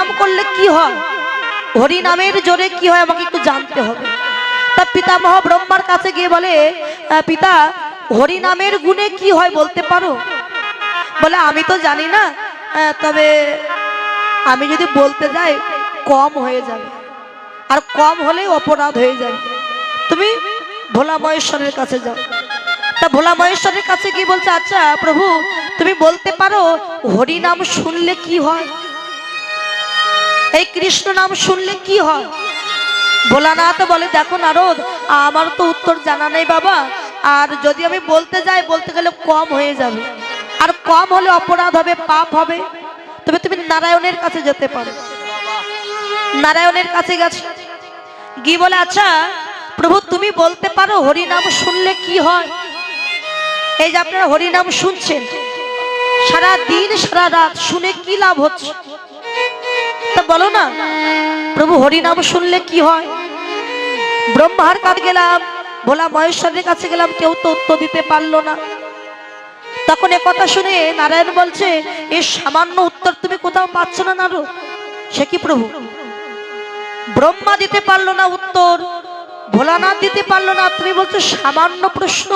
হরিনাম করলে কি হয়? হরিনামের জোরে কি হয় আমাকে একটু জানতে হবে। তা পিতামহ ব্রহ্মার কাছে গিয়ে বলে "আহ, পিতা হরিনামের গুণে কি হয় বলতে পারো? বলে আমি তো জানি না তবে আমি যদি বলতে যাই কম হয়ে যাবে। আর কম হলেই অপরাধ হয়ে যাবে তুমি ভোলা মহেশ্বরের কাছে যাও। তা ভোলা মহেশ্বরের কাছে কি বলছে আচ্ছা প্রভু তুমি বলতে পারো হরি নাম শুনলে কি হয়? এই কৃষ্ণ নাম শুনলে কি হয়? ভোলানাথ বলে, দেখো নারদ, আমার তো উত্তর জানা নেই বাবা। আর যদি আমি বলতে যাই, বলতে গেলে কম হয়ে যাবে। আর কম হলে অপরাধ হবে, পাপ হবে। তবে তুমি নারায়ণের কাছে যেতে পারো। নারায়ণের কাছে গেছে। গি বলে আচ্ছা প্রভু, তুমি বলতে পারো হরিনাম শুনলে কি হয়? এই যে আপনারা হরিনাম শুনছেন সারা দিন সারা রাত শুনে কি লাভ হচ্ছে? তা বলো না। প্রভু হরিনাম শুনলে কি হয়? ব্রহ্মার কাছে গেলাম, ভোলা মহেশ্বরের কাছে গেলাম, কেউ তো উত্তর দিতে পারল না। তখন এ কথা শুনে নারায়ণ বলছে এই সামান্য উত্তর তুমি কোথাও পাচ্ছ না নারো সে কি প্রভু? ব্রহ্মা দিতে পারল না উত্তর, ভোলানাথ দিতে পারল না। তুমি বলছো, সামান্য প্রশ্ন।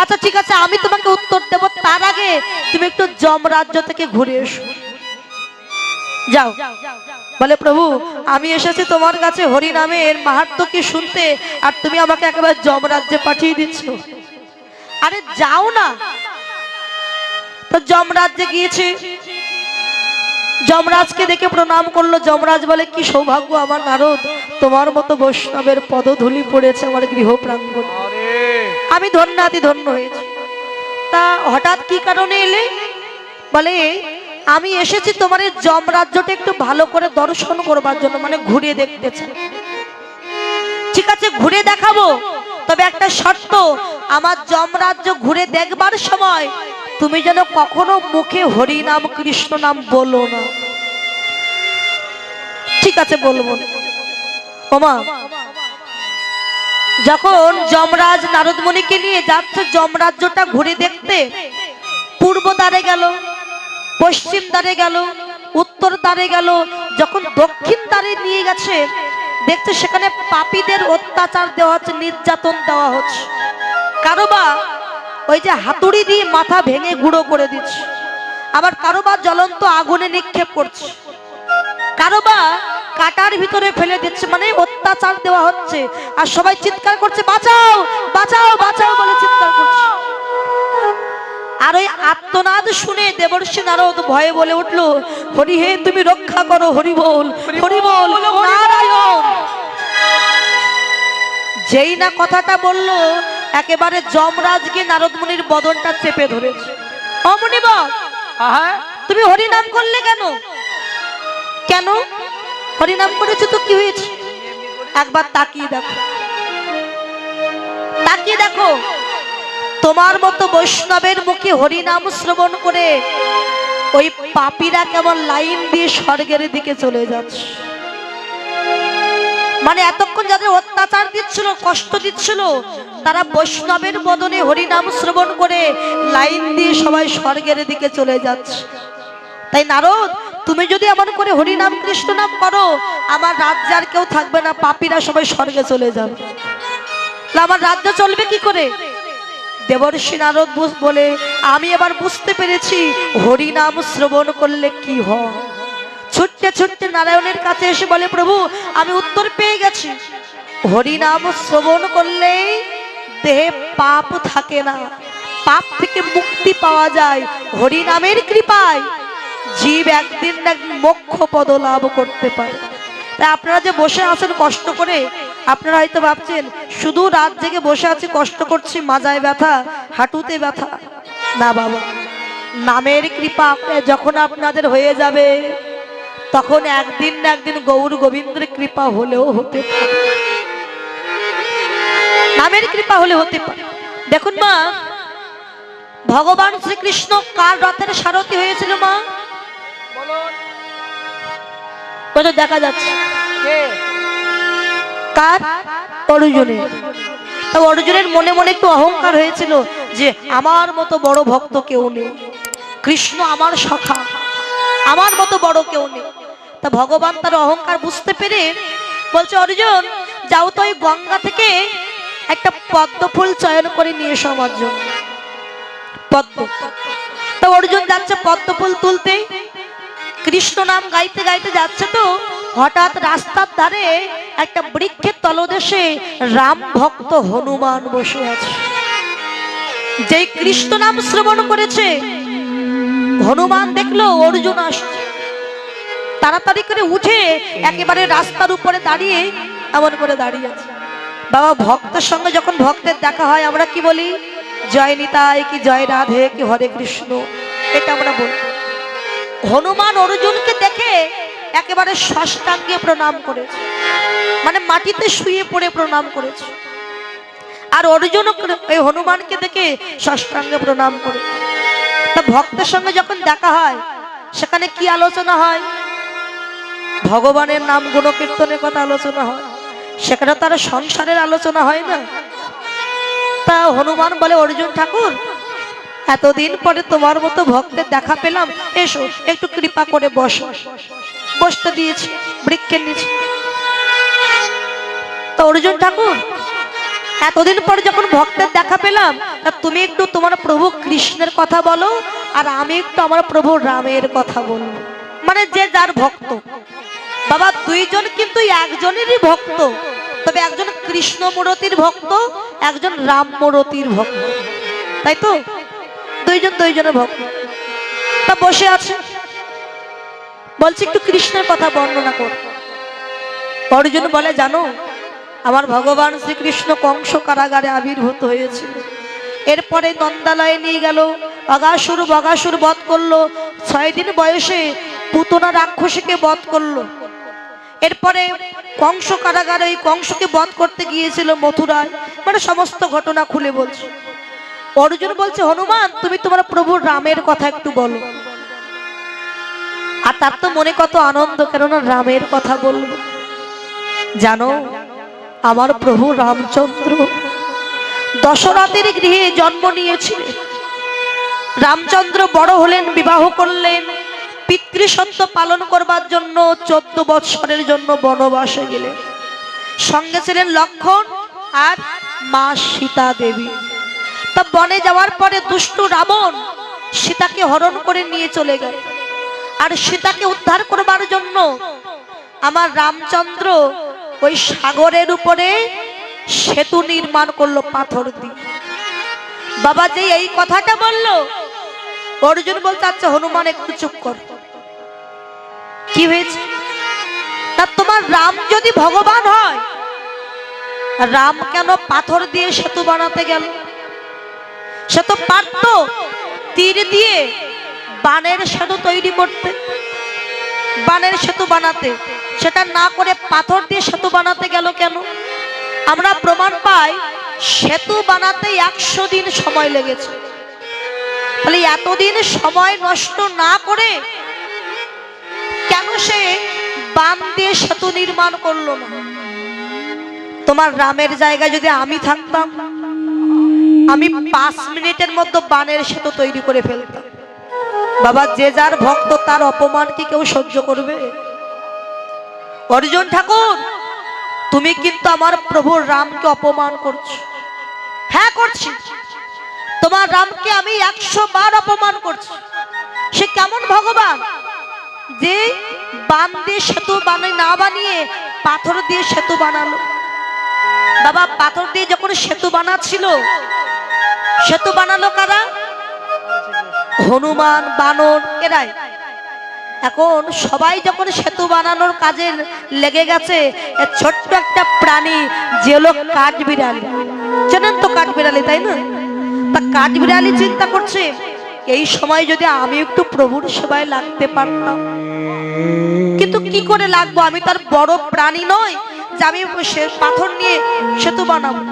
আচ্ছা ঠিক আছে, আমি তোমাকে উত্তর দেব। তার আগে তুমি একটু জম রাজ্য থেকে ঘুরে এসো। যাও। বলে, প্রভু, আমি এসেছি তোমার কাছে হরি নামের মাহাত্ম কি শুনতে? আর তুমি আমাকে একেবারে জম রাজ্যে পাঠিয়ে দিচ্ছ। আরে, যাও না। তো জম রাজ্যে গিয়েছে। যমরাজকে দেখে প্রণাম করল। যমরাজ বলে, কি সৌভাগ্য আমার নারদ। তোমার মতো বৈষ্ণবের পদধূলি পড়েছে আমার গৃহ প্রাঙ্গণ। আমি ধন্যাতি ধন্য হয়েছি। তা হঠাৎ কি কারণে এলে? বলে আমি এসেছি তোমার এই যমরাজ্যটা একটু ভালো করে দর্শন করবার জন্য মানে ঘুরে দেখতে চাই। ঠিক আছে, ঘুরে দেখাবো। তবে একটা শর্ত, আমার যমরাজ্য ঘুরে দেখবার সময় তুমি যেন কখনো মুখে হরি নাম কৃষ্ণ নাম বলো না। ঠিক আছে, বলব। ওমা, যখন যমরাজ নারদমণিকে নিয়ে যাচ্ছে যমরাজ্যটা ঘুরে দেখতে, পূর্ব দ্বারে গেল। পশ্চিম দ্বারে গেল, উত্তর দ্বারে গেল, যখন দক্ষিণ দ্বারে নিয়ে গেছে, দেখছে সেখানে পাপীদের অত্যাচার দেওয়া হচ্ছে, নির্যাতন দেওয়া হচ্ছে। কারও বা ওই যে হাতুড়ি দিয়ে মাথা ভেঙে গুঁড়ো করে দিচ্ছে, আবার কারও বা জ্বলন্ত আগুনে নিক্ষেপ করছে। কারও বা কাটার ভিতরে ফেলে দিচ্ছে মানে অত্যাচার দেওয়া হচ্ছে। আর সবাই চিৎকার করছে, বাঁচাও বাঁচাও বাঁচাও বলে চিৎকার করছে। আর ওই আত্মনাদ শুনে দেবর্ষী নারদ ভয়ে বলে উঠল হরি হে তুমি রক্ষা করো হরি বল হরি বল নারায়ণ! যেই না কথাটা বলল একেবারে যমরাজকে নারদমুনির বদনটা চেপে ধরেছে। অমনি বাপ তুমি হরিনাম করলে কেন? কেন? হরিনাম করেছ তো কি হয়েছে? একবার তাকিয়ে দেখো। তাকিয়ে দেখো? তোমার মতো বৈষ্ণবের মুখে হরিনাম শ্রবণ করে ওই পাপীরা কেমন লাইন দিয়ে স্বর্গের দিকে চলে যাচ্ছে। মানে এতক্ষণ যাদের অত্যাচার দিচ্ছিল, কষ্ট দিচ্ছিল, তারা বৈষ্ণবের বদনে হরিনাম শ্রবণ করে লাইন দিয়ে সবাই স্বর্গের দিকে চলে যাচ্ছে। তাই নারদ, তুমি যদি এমন করে হরিনাম, কৃষ্ণ নাম করো, আমার রাজ্যে আর কেউ থাকবে না, পাপীরা সবাই স্বর্গে চলে যাবে। আমার রাজ্য চলবে কি করে? দেবর্ষী নারদ বলে, আমি এবার বুঝতে পেরেছি, হরিনাম শ্রবণ করলে কি হয়? ছুটতে ছুটতে নারায়ণের কাছে এসে বলে, প্রভু, আমি উত্তর পেয়ে গেছি। হরিনাম শ্রবণ করলেই দেহে পাপ থাকে না। পাপ থেকে মুক্তি পাওয়া যায়। হরিনামের কৃপায় জীব একদিন না মোক্ষ পদ লাভ করতে পারে। তাই আপনারা যে বসে আছেন কষ্ট করে আপনারা হয়তো ভাবছেন, শুধু রাত জেগে বসে আছি, কষ্ট করছি, মাজায় ব্যথা, হাঁটুতে ব্যথা। না বাবা, নামের কৃপা যখন আপনাদের হয়ে যাবে, তখন একদিন না একদিন গৌর গোবিন্দের কৃপা হলেও হতে পারে। নামের কৃপা হলে হতে পারে। দেখুন মা, ভগবান শ্রীকৃষ্ণ কার রথের সারথি হয়েছিল মা? দেখা যাচ্ছে। কার অর্জুনের। তা অর্জুনের মনে মনে একটু অহংকার হয়েছিল যে আমার মতো বড় ভক্ত কেউ নেই। কৃষ্ণ আমার সখা, আমার মতো বড় কেউ নেই। তা ভগবান তার অহংকার বুঝতে পেরে বলছে, অর্জুন, যাও তো ওই গঙ্গা থেকে একটা পদ্ম ফুল চয়ন করে নিয়ে এসো আমার জন্য। পদ্ম। তা অর্জুন যাচ্ছে পদ্ম ফুল তুলতে। কৃষ্ণ নাম গাইতে গাইতে যাচ্ছে তো হঠাৎ রাস্তার ধারে একটা বৃক্ষের তলদেশে রাম ভক্ত হনুমান বসে আছে। যেই কৃষ্ণ নাম শ্রবণ করেছে, হনুমান দেখল, অর্জুন আসছে। তাড়াতাড়ি করে উঠে একেবারে রাস্তার উপরে দাঁড়িয়ে এমন করে দাঁড়িয়ে আছে। বাবা, ভক্তের সঙ্গে যখন ভক্তের দেখা হয়, আমরা কি বলি? জয় নিতাই কি জয় রাধে কি হরে কৃষ্ণ, এটা আমরা বলি। হনুমান অর্জুনকে দেখে একেবারে ষষ্ঠাঙ্গে প্রণাম করেছে। মানে মাটিতে শুয়ে পড়ে প্রণাম করেছে। আর অর্জুন ওই হনুমানকে দেখে ষষ্ঠাঙ্গে প্রণাম করে। তা ভক্তের সঙ্গে যখন দেখা হয়, সেখানে কি আলোচনা হয়? ভগবানের নাম গুণকীর্তনের কথা আলোচনা হয়। সেখানে তার সংসারের আলোচনা হয় না? তা হনুমান বলে, অর্জুন ঠাকুর, এতদিন পরে তোমার মতো ভক্তের দেখা পেলাম। এসো, একটু কৃপা করে বসো। বসতে দিয়েছি বৃক্ষের নিচে তো অর্জুন ঠাকুর, এতদিন পরে যখন ভক্তের দেখা পেলাম তুমি একটু তোমার প্রভু কৃষ্ণের কথা বলো, আর আমি একটু আমার প্রভু রামের কথা বলব। মানে যে যার ভক্ত। বাবা, দুইজন কিন্তু একজনেরই ভক্ত। তবে একজন কৃষ্ণ মূরতির ভক্ত, একজন রাম মূরতির ভক্ত। তাই তো? দুইজন দুইজনের ভক্ত। তা বসে আছে। বলছি, একটু কৃষ্ণের কথা বর্ণনা কর। অর্জুন বলে, জানো, আমার ভগবান শ্রীকৃষ্ণ কংস কারাগারে আবির্ভূত হয়েছে। এরপরে নন্দালয়ে নিয়ে গেল, অগাসুর বগাসুর বধ করল, ছয় দিন বয়সে পুতনা রাক্ষসীকে বধ করল। এরপরে কংস কারাগারে ওই কংসকে বধ করতে গিয়েছিল মথুরায়। মানে সমস্ত ঘটনা খুলে বলছে। অর্জুন বলছে, হনুমান, তুমি তোমার প্রভু রামের কথা একটু বলো। আর তার তো মনে কত আনন্দ, কেননা রামের কথা বলব। জানো, আমার প্রভু রামচন্দ্র দশরথের গৃহে জন্ম নিয়েছিলেন। রামচন্দ্র বড় হলেন, বিবাহ করলেন পিতৃসত্য পালন করবার জন্য চোদ্দ বৎসরের জন্য বনবাসে গেলেন। সঙ্গে ছিলেন লক্ষণ আর মা সীতা দেবী। তা বনে যাওয়ার পরে দুষ্টু রাবণ সীতাকে হরণ করে নিয়ে চলে গেল আর সীতাকে উদ্ধার করবার জন্য আমার রামচন্দ্র ওই সাগরের উপরে সেতু নির্মাণ করল, পাথর দিয়ে। বাবা যে এই কথাটা বলল। অর্জুন বলতে আচ্ছা হনুমান, একটু চুপ কর। কি হয়েছে? তা তোমার রাম যদি ভগবান হয়, রাম কেন পাথর দিয়ে সেতু বানাতে গেল? সে তো পারত তীর দিয়ে বানের সেতু তৈরি করতে, বানের সেতু বানাতে। সেটা না করে পাথর দিয়ে সেতু বানাতে গেল কেন? আমরা প্রমাণ পাই, সেতু বানাতে একশো দিন সময় লেগেছে। তাহলে এতদিন সময় নষ্ট না করে কেন সে বান দিয়ে সেতু নির্মাণ করল না? তোমার রামের জায়গায় যদি আমি থাকতাম, আমি পাঁচ মিনিটের মধ্যে বানের সেতু তৈরি করে ফেলতাম। বাবা, যে যার ভক্ত, তার অপমান কি কেউ সহ্য করবে? অর্জুন ঠাকুর, তুমি কিন্তু আমার প্রভু রামকে অপমান করছ। হ্যাঁ করছি। তোমার রামকে আমি একশো বার অপমান করছি। সে কেমন ভগবান? যে বান দিয়ে সেতু বানাই না বানিয়ে পাথর দিয়ে সেতু বানালো। বাবা, পাথর দিয়ে যখন সেতু বানাচ্ছিল, সেতু বানালো কারা? হনুমান, বানর, এরাই। এখন সবাই যখন সেতু বানানোর কাজে লেগে গেছে ছোট্ট একটা প্রাণী যে লোক কাঠ বিড়ালি জানেন তো কাঠ বিড়ালি তাই না? তা কাঠবিড়ালি চিন্তা করছে, এই সময় যদি আমি একটু প্রভুর সেবায় লাগতে পারতাম। কিন্তু কি করে লাগবো? আমি তার বড় প্রাণী নয় যে আমি পাথর নিয়ে সেতু বানাবো।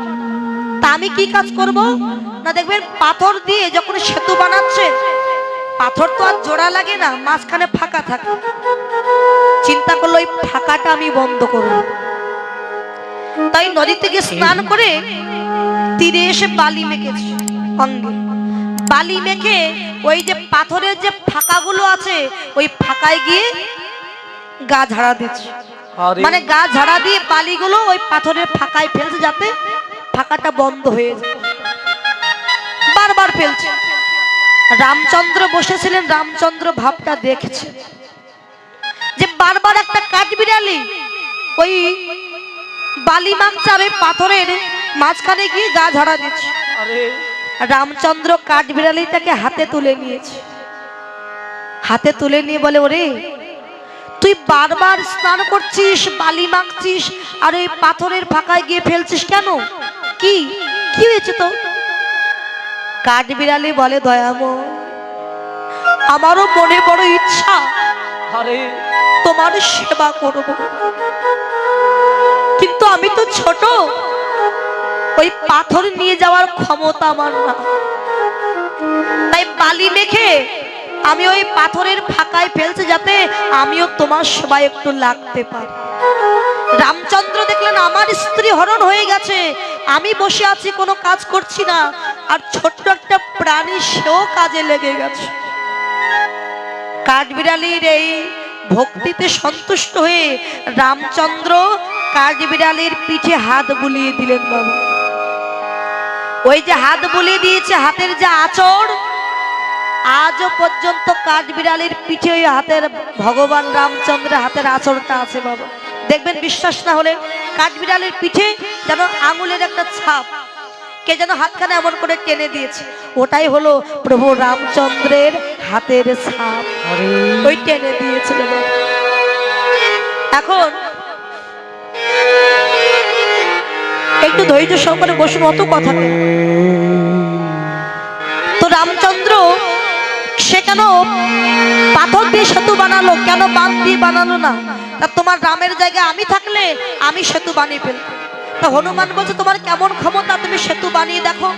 তা আমি কি কাজ করব? না দেখবেন পাথর দিয়ে যখন সেতু বানাচ্ছে পাথর তো আর জোড়া লাগে না মাঝখানে ফাঁকা থাকে। চিন্তা করল ওই ফাঁকাটা আমি বন্ধ করব। তাই নদী থেকে স্নান করে তীরে এসে বালি মেখেছে অঙ্গে। বালি মেখে ওই যে পাথরের যে ফাঁকাগুলো আছে ওই ফাঁকায় গিয়ে গা ঝাড়া দিচ্ছে। মানে গা ঝাড়া দিয়ে বালিগুলো ওই পাথরের ফাঁকায় ফেলছে যাতে ফাঁকাটা বন্ধ হয়ে যায়। বারবার ফেলছে। রামচন্দ্র বসেছিলেন রামচন্দ্র ভাবটা দেখছে। যে বারবার একটা কাঠবিড়ালি ওই বালি ওই পাথরের মাঝখানে গিয়ে গা ঝাড়া দিচ্ছে। রামচন্দ্র কাঠবিড়ালিটাকে হাতে তুলে নিয়েছে। হাতে তুলে নিয়ে বলে ওরে তুই বারবার স্নান করছিস বালি মাখছিস আর ওই পাথরের ফাঁকায় গিয়ে ফেলছিস কেন? কি? কি হয়েছে তো কাঠবিড়ালি বলে দয়াম আমারও মনে বড় ইচ্ছা তোমার সেবা করব। কিন্তু আমি তো ছোট ওই পাথর নিয়ে যাওয়ার ক্ষমতা আমার না। তাই বালি মেখে আমি ওই পাথরের ফাঁকায় ফেলছে যাতে আমিও তোমার সেবায় একটু লাগতে পারি। রামচন্দ্র দেখলেন আমার স্ত্রী হরণ হয়ে গেছে আমি বসে আছি কোনো কাজ করছি না। আর ছোট্ট একটা প্রাণী সেও কাজে লেগে গেছে। কাঠবিড়ালির এই ভক্তিতে সন্তুষ্ট হয়ে রামচন্দ্র কাঠবিড়ালির পিঠে হাত বুলিয়ে দিলেন বাবা। ওই যে হাত বুলিয়ে দিয়েছে হাতের যে আচর আজও পর্যন্ত কাঠবিড়ালির পিঠে ওই হাতের ভগবান রামচন্দ্রের হাতের আচরটা আছে বাবা। দেখবেন বিশ্বাস না হলে কাঠবিড়ালির পিঠে যেন আঙুলের একটা ছাপ কে যেন হাতখানে এমন করে টেনে দিয়েছে। ওটাই হলো প্রভু রামচন্দ্রের হাতের আরে। ওই টেনে দিয়েছিল এখন একটু ধৈর্য সহকারে বসুন অত কথা তো রামচন্দ্র সে কেন পাথর দিয়ে সেতু বানালো? কেন বাঁধ দিয়ে বানালো না? তা তোমার রামের জায়গায় আমি থাকলে আমি সেতু বানিয়ে ফেলতাম। তা হনুমান বলছে, তোমার কেমন ক্ষমতা? তুমি সেতু বানিয়ে দেখো।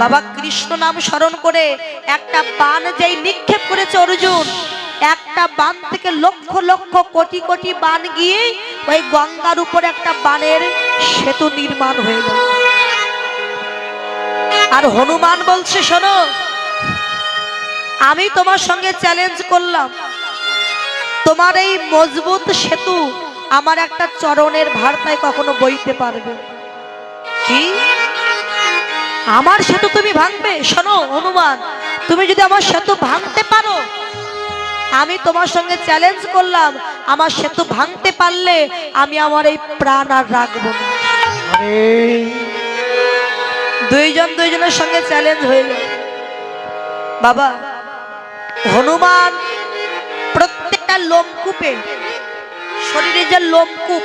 বাবা কৃষ্ণ নাম স্মরণ করে একটা বান যেই নিক্ষেপ করেছে অর্জুন, একটা বান থেকে লক্ষ লক্ষ কোটি কোটি বান গিয়ে ওই গঙ্গার উপর একটা বানের সেতু নির্মাণ হয়ে গেল। আর হনুমান বলছে, শোনো, আমি তোমার সঙ্গে চ্যালেঞ্জ করলাম। তোমার এই মজবুত সেতু আমার একটা চরণের ভারতায় কখনো বইতে পারবে। কি? আমার সেতু তুমি ভাঙবে? শোনো হনুমান তুমি যদি আমার সেতু ভাঙতে পারো আমি তোমার সঙ্গে চ্যালেঞ্জ করলাম। আমার সেতু ভাঙতে পারলে আমি আমার এই প্রাণ আর রাখব না। দুইজন দুইজনের সঙ্গে চ্যালেঞ্জ হয়ে গেল। বাবা হনুমান প্রত্যেকটা লোমকূপে শরীরে যে লোমকূপ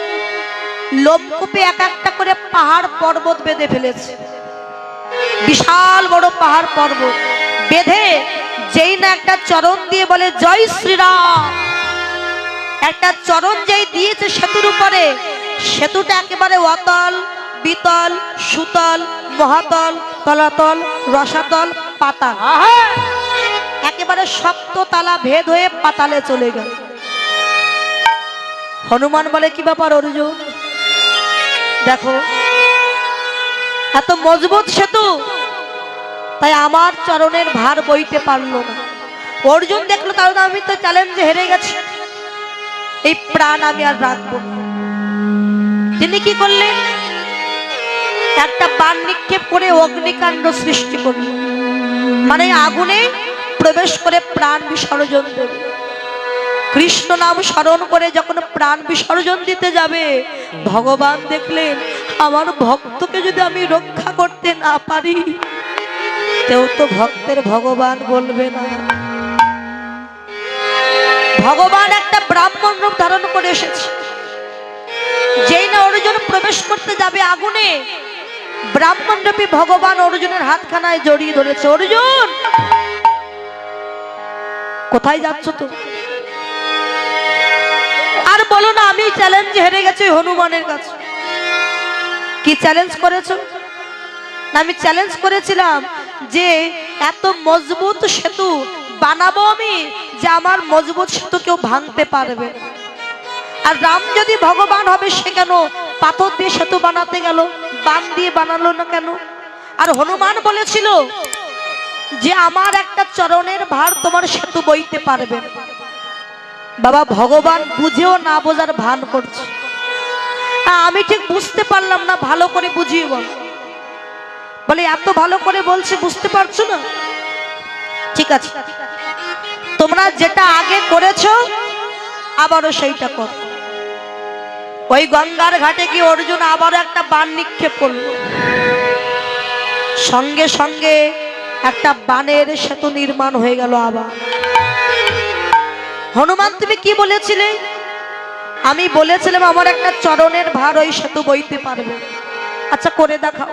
লোমকূপে এক একটা করে পাহাড় পর্বত বেঁধে ফেলেছে। বিশাল বড় পাহাড় পর্বত। বেঁধে যেই না একটা চরণ দিয়ে বলে জয় শ্রীরাম। একটা চরণ যেই দিয়েছে সেতুর উপরে সেতুটা একেবারে অতল বিতল সুতল মহাতল তলাতল রসাতল পাতাল। একেবারে সপ্ত তালা ভেদ হয়ে পাতালে চলে গেল। হনুমান বলে, কি ব্যাপার অর্জুন? দেখো, এত মজবুত সেতু, তাই আমার চরণের ভার বইতে পারল না। অর্জুন দেখল কারণ আমি তো চ্যালেঞ্জে হেরে গেছি। এই প্রাণ আমি আর রাখব তিনি কি করলেন? একটা বান নিক্ষেপ করে অগ্নিকাণ্ড সৃষ্টি করলেন। মানে আগুনে প্রবেশ করে প্রাণ বিসর্জন দেবে কৃষ্ণ নাম স্মরণ করে যখন প্রাণ বিসর্জন দিতে যাবে, ভগবান দেখলেন, আমার ভক্তকে যদি আমি রক্ষা করতে না পারি, কেউ তো ভক্তের ভগবান বলবে না। ভগবান একটা ব্রাহ্মণ রূপ ধারণ করে এসেছে। যেই না অর্জুন প্রবেশ করতে যাবে আগুনে, ব্রাহ্মণ রূপী ভগবান অর্জুনের হাতখানায় জড়িয়ে ধরেছে। অর্জুন, কোথায় যাচ্ছ তো বলো চ্যালেঞ্জ হেরে গেছি হনুমানের কাছে। কি চ্যালেঞ্জ করেছ? আমি চ্যালেঞ্জ করেছিলাম যে এত মজবুত সেতু বানাবো আমি যে আমার মজবুত সেতু কেউ ভাঙতে পারবে। আর রাম যদি ভগবান হবে, সে কেন পাথর দিয়ে সেতু বানাতে গেল? বান দিয়ে বানালো না কেন? আর হনুমান বলেছিল যে, আমার একটা চরণের ভার তোমার সেতু বইতে পারবে। না। বাবা, ভগবান বুঝেও না বোঝার ভান করছে। আমি ঠিক বুঝতে পারলাম না, ভালো করে বুঝিয়ে বল। বলে, এত ভালো করে বলছে, বুঝতে পারছ না? ঠিক আছে। তোমরা যেটা আগে করেছ, আবারও সেইটা কর। ওই গঙ্গার ঘাটে গিয়ে অর্জুন আবারও একটা বান নিক্ষেপ করল। সঙ্গে সঙ্গে একটা বানের সেতু নির্মাণ হয়ে গেল আবার। হনুমান তুমি কি বলেছিলে? আমি বলেছিলাম আমার একটা চরণের ভার ওই সেতু বইতে পারবে। আচ্ছা করে দেখাও।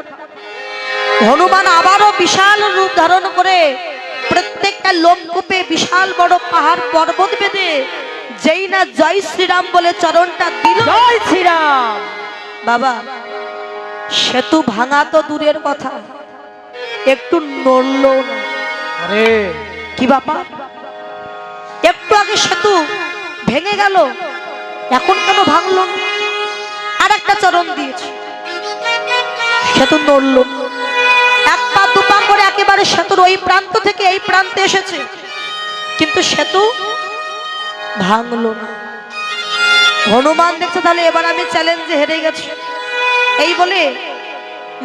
হনুমান আবারও বিশাল রূপ ধারণ করে প্রত্যেকটা লোমকূপে বিশাল বড় পাহাড় পর্বত বেঁধে যেই না জয় শ্রীরাম বলে চরণটা দিল। জয় শ্রীরাম! বাবা সেতু ভাঙা তো দূরের কথা। একটু নড়ল না। কি বাবা একটু আগে সেতু ভেঙে গেল, এখন কেন ভাঙল? আর একটা চরণ দিয়েছে। সেতু নড়ল। এক পা, দু পা করে একেবারে সেতুর ওই প্রান্ত থেকে এই প্রান্তে এসেছে। কিন্তু সেতু ভাঙল না। হনুমান দেখছে, তাহলে এবার আমি চ্যালেঞ্জে হেরে গেছি। এই বলে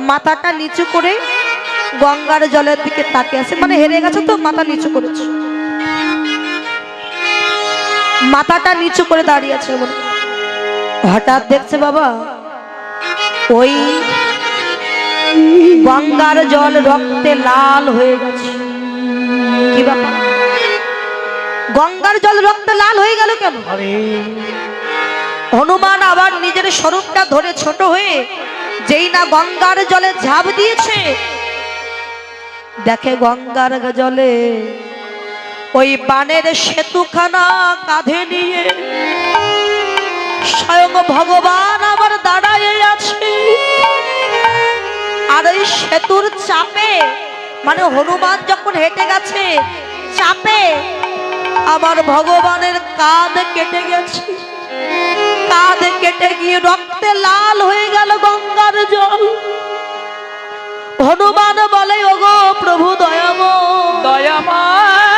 মাথাটা নিচু করে গঙ্গার জলের দিকে তাকিয়ে আছে। মানে হেরে গেছে তো, মাথা নিচু করেছে। মাথাটা নিচু করে দাঁড়িয়ে আছে বলে হঠাৎ দেখছে বাবা ওই গঙ্গার জল রক্তে লাল হয়ে গেছে। কি ব্যাপার? গঙ্গার জল রক্তে লাল হয়ে গেল কেন? হনুমান আবার নিজের স্বরূপটা ধরে ছোট হয়ে যেই না গঙ্গার জলে ঝাঁপ দিয়েছে দেখে গঙ্গার জলে ওই বানের সেতুখানা কাঁধে নিয়ে স্বয়ং ভগবান আমার দাঁড়ায় আছে। আর ওই সেতুর চাপে মানে হনুমান যখন হেঁটে গেছে, চাপে আমার ভগবানের কাঁধ কেটে গেছে। কাঁধ কেটে গিয়ে রক্তে লাল হয়ে গেল গঙ্গার জল। হনুমান বলে, ওগো প্রভু দয়াম দয়ামাই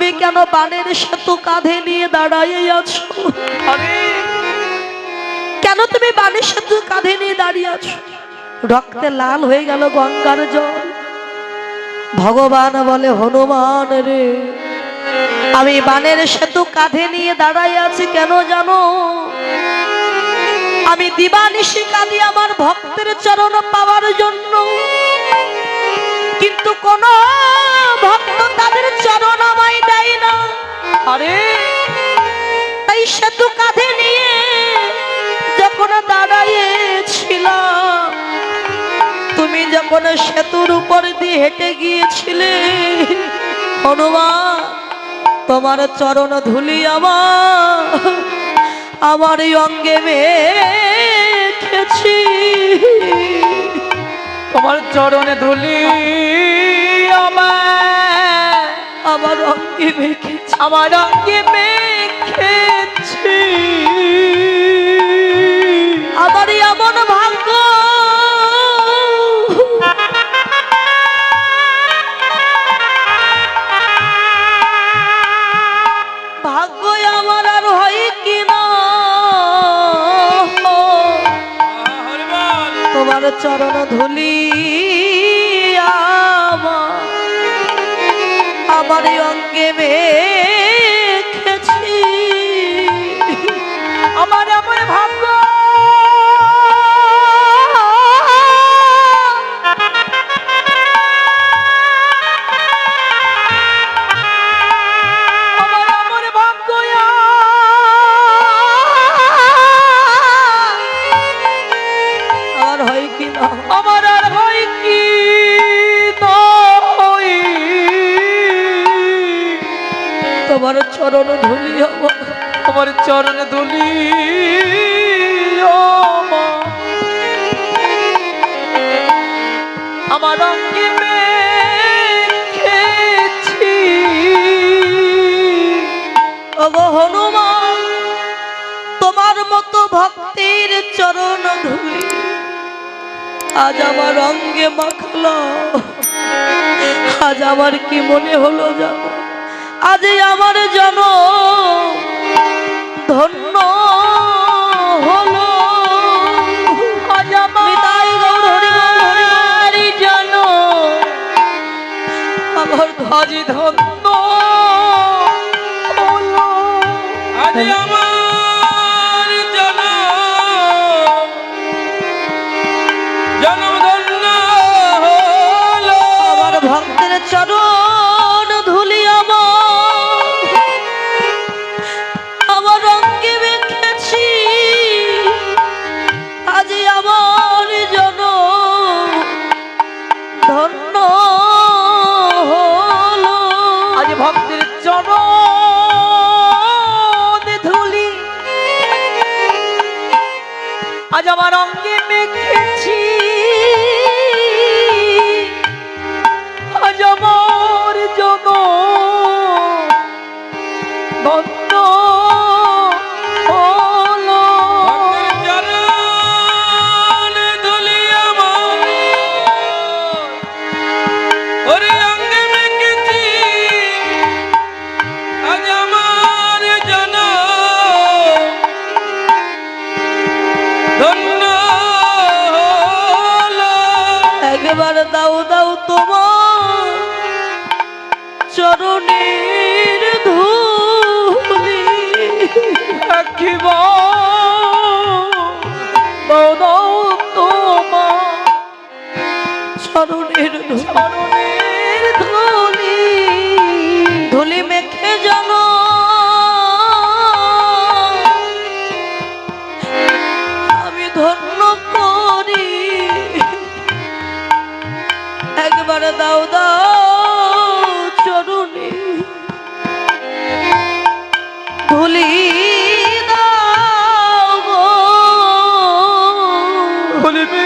তুমি কেন বানের সেতু কাঁধে নিয়ে দাঁড়াই আছো? কেন তুমি বানের সেতু কাঁধে নিয়ে দাঁড়িয়ে আছো? রক্তে লাল হয়ে গেল গঙ্গার জল। ভগবান বলে হনুমান রে আমি বানের সেতু কাঁধে নিয়ে দাঁড়াই আছি কেন জানো? আমি দিবানিশি কাঁদি আমার ভক্তের চরণ পাওয়ার জন্য। কিন্তু কোন তাদের চরণ আমায় দেয় না। আরে, তাই সেতু কাঁধে নিয়ে যখন দাঁড়াইয়েছিলাম, তুমি যখন সেতুর উপর দিয়ে হেঁটে গিয়েছিলে, হনুমান, তোমার চরণ ধুলি আমার আমার এই অঙ্গে মেখেছি। তোমার চরণে ধুলি আমার আমার অঙ্গে মেখে আমার অঙ্গে মেখেছি আমার আর হয় কি তোমার চরণ ধুলি আমার চরণে ধুলি আমার অঙ্গে মেখেছি হনুমান, তোমার মতো ভক্তের চরণ ধুলি আজ আমার অঙ্গে মাখলো। আজ আমার কি মনে হলো জানো? আজ আমার জন ধন্য হলো। আজ আমার জন আমার ধ্বজি ধন্য হলো। আজ আমার ধন্য চরণের ধুলি ধুলি আমি ধন্য করি। একবার দাও দাও চরণে। ধুলি দাও ধুলি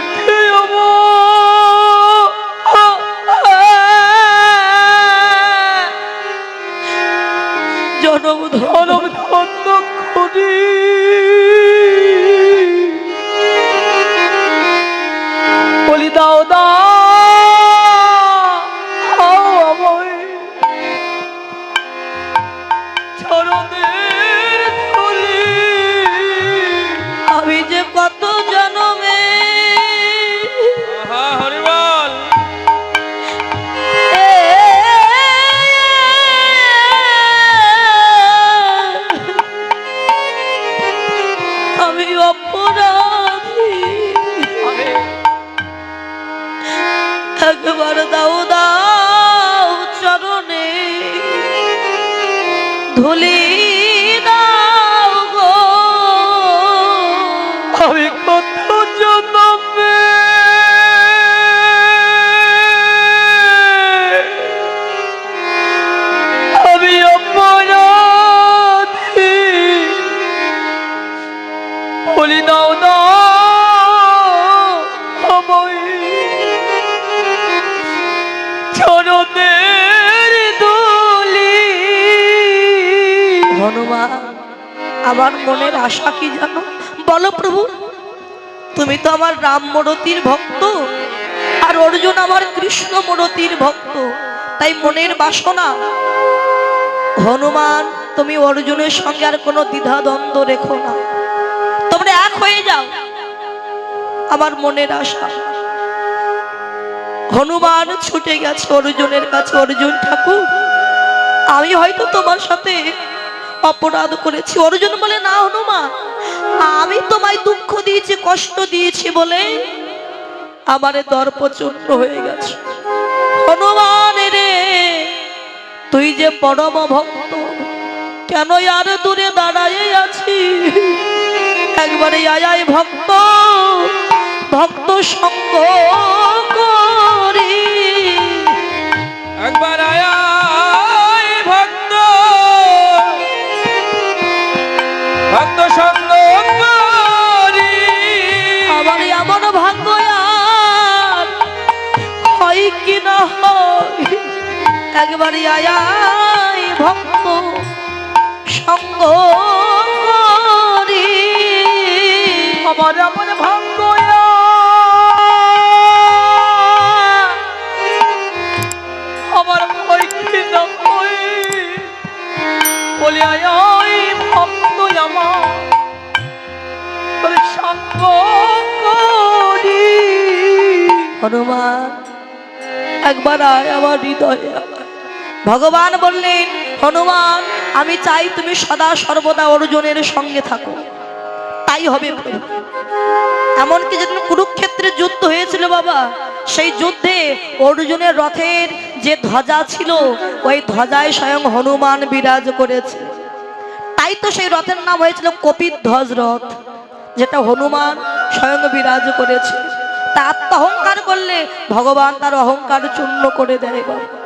চরণের আমার মনের আশা কি জানো? বলো প্রভু, তুমি তো আমার রাম মরতির ভক্ত, আর অর্জুন আমার কৃষ্ণ মরতির ভক্ত, তাই মনের বাসনা। হনুমান, তুমি অর্জুনের সঙ্গে আর কোনো রেখো না। তোমরা এক হয়ে যাও, আমার মনের আশা। হনুমান ছুটে গেছে অর্জুনের কাছে। অর্জুন ঠাকুর, আমি হয়তো তোমার সাথে অপরাধ করেছি। অর্জুন বলে, না হনুমান, আমি তোমায় দুঃখ দিয়েছি, কষ্ট দিয়েছি বলে আমারে দর্পচূর্ণ হয়ে গেছে। হনুমান রে, তুই যে পরম ভক্ত কেন আর দূরে দাঁড়াই আছি একবারে আয় ভক্ত। ভক্ত সঙ্গ করি। একবার আয় ভক্ত। ভক্ত সঙ্গ করি। আমার এমন ভাগ্য হয় কি না হয়? একবারে আয় ভক্ত সঙ্গ করি। আমার আমার হনুমান, একবার আয় আমার হৃদয়ে। ভগবান বললেন, হনুমান, আমি চাই তুমি সদা সর্বদা অর্জুনের সঙ্গে থাকো। তাই হবে এমনকি যেদিন কুরুক্ষেত্রে যুদ্ধ হয়েছিল বাবা, সেই যুদ্ধে অর্জুনের রথের যে ধ্বজা ছিল, ওই ধ্বজায় স্বয়ং হনুমান বিরাজ করেছে। তাই তো সেই রথের নাম হয়েছিল কপিত ধ্বজ রথ, যেটা হনুমান স্বয়ং বিরাজ করেছে। তা আত্মহংকার করলে ভগবান তার অহংকার চূর্ণ করে দেয় বাবা।